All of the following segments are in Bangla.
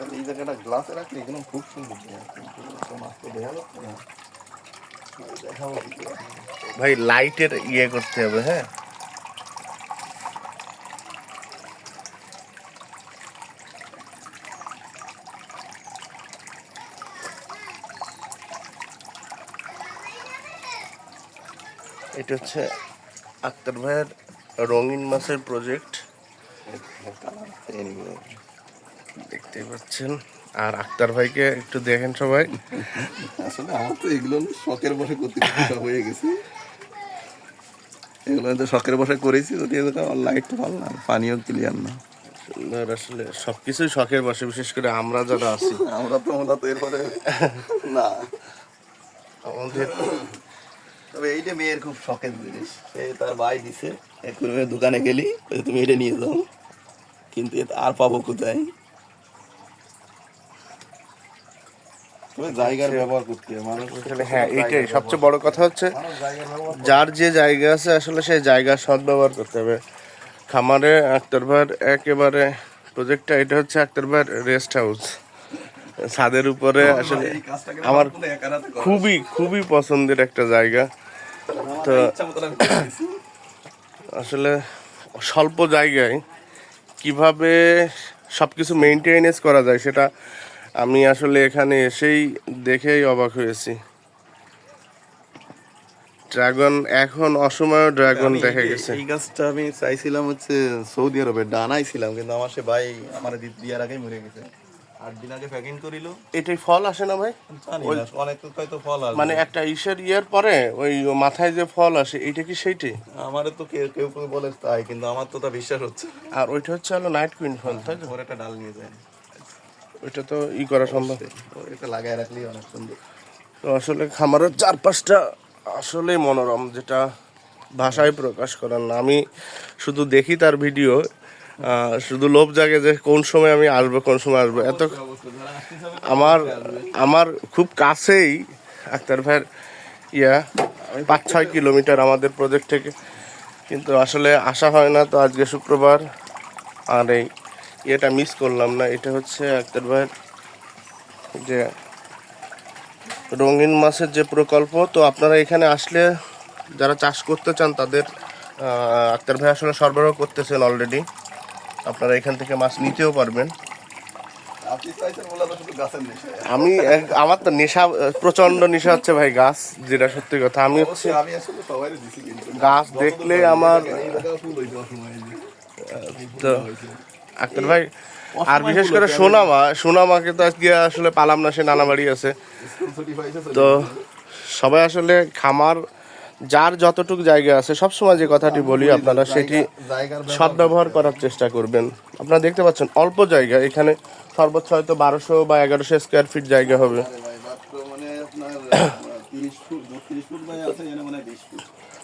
তাহলে এই জায়গাটা গ্লাসে রাখলে এগুলো খুব সুন্দর? ভাই লাইটের ইয়ে করতে হবে হ্যাঁ? এটা হচ্ছে আক্তার ভাইয়ের রঙিন মাছের প্রজেক্ট দেখতেই পাচ্ছেন। আর আক্তার ভাইকে একটু দেখেন সবাই। আসলে আমার তো এগুলো শখের বসে করতে হয়ে গেছে। এগুলো তো শখের বসে করেছি যদি লাইটটা ভালো না পানিও ক্লিয়ার না। সুন্দর আসলে সবকিছুই শখের বসে বিশেষ করে আমরা যারা আছি। আমরা তো আমরা তো এরপরে না। আমাদের তবে এইটা মেয়ের খুব শখের জিনিস সে তার ভাই দিছে একটু দোকানে গেলি তুমি এটা নিয়ে যাও কিন্তু আর পাবো কোথায়? জায়গার ব্যবহার করতে মানুষ হ্যাঁ এইটাই সবচেয়ে বড় কথা হচ্ছে যার যে জায়গা আছে আসলে সেই জায়গার সদ্ব্যবহার করতে হবে। খামারে আক্তার ভাইয়ের একেবারে প্রজেক্টটা এটা হচ্ছে আক্তার ভাইয়ের রেস্ট হাউস ছাদের উপরে আসলে আমার। খুবই খুবই পছন্দের একটা জায়গা। তো-। আসলে স্বল্প জায়গায় কীভাবে সব কিছু মেনটেনেন্স করা যায় সেটা আমি আসলে এখানে এসেই দেখেই অবাক হয়েছি। ড্রাগন এখন অসময় ড্রাগন দেখা গেছে। এই গাছটা আমি চাইছিলাম হচ্ছে সৌদি আরবে ডানাই ছিলাম কিন্তু আমার সে ভাই আমার দিয়ার আগেই মরে গেছে। আট দিন আগে প্যাকিং করিল। এটাই ফল আসে না ভাই? অনেক তো হয়তো ফল আসে মানে একটা ইসের ইয়ার পরে ওই মাথায় যে ফল আসে এটা কি সেইটি? আমার তো কেউ কেউ বলে তাই কিন্তু আমার তো তা বিশ্বাস হচ্ছে আর ওইটা হচ্ছে হলো নাইট কুইন ফল তাই তো? ওর একটা ডাল নিয়ে যায়। ওইটা তো ই করা সম্ভব। এটা লাগায় রাখলেই অনেক সুন্দর। তো আসলে খামারের চারপাশটা আসলে মনোরম যেটা ভাষায় প্রকাশ করার না। আমি শুধু দেখি তার ভিডিও শুধু লোভ জাগে যে কোন সময় আমি আসব কোন সময় আসব। এত আমার আমার খুব কাছেই আক্তার ভাইয়ের ইয়া পাঁচ ছয় কিলোমিটার আমাদের প্রজেক্ট থেকে। কিন্তু আসলে আসা হয় না তো আজকে শুক্রবার আর এই ইয়েটা মিস করলাম না এটা হচ্ছে আক্তার ভাইয়ের যে রঙিন মাছের যে প্রকল্প তো আপনারা এখানে আসলে যারা চাষ করতে চান তাদের আক্তার ভাই আসলে সরবরাহ করতেছেন অলরেডি আপনারা এখান থেকে মাছ নিতেও পারবেন। আমি আমার তো নেশা প্রচণ্ড নেশা হচ্ছে ভাই গাছ যেটা সত্যি কথা। আমি হচ্ছে গাছ দেখলে আমার। তো আক্তার ভাই আর বিশেষ করে সোনামা সোনামাকে তো আজকে আসলে পালাম না সে নানা বাড়ি আছে। তো সবাই আসলে খামার যার যতটুকু জায়গা আছে সবসময় যে কথাটি বলি আপনারা সেটি সদ্ব্যবহার করার চেষ্টা করবেন। আপনারা দেখতে পাচ্ছেন অল্প জায়গা এখানে সর্বোচ্চ হয়তো বারোশো বা এগারোশো স্কোয়ার ফিট জায়গা হবে।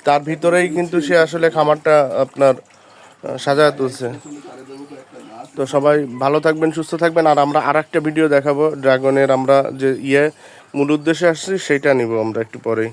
তার ভিতরেই কিন্তু সে আসলে খামারটা আপনার সাজায় তুলছে। তো সবাই ভালো থাকবেন, সুস্থ থাকবেন। আর আমরা আর ভিডিও দেখাবো ড্রাগনের আমরা যে ইয়ে মূল উদ্দেশ্যে আসছি, সেটা নিব আমরা একটু পরেই।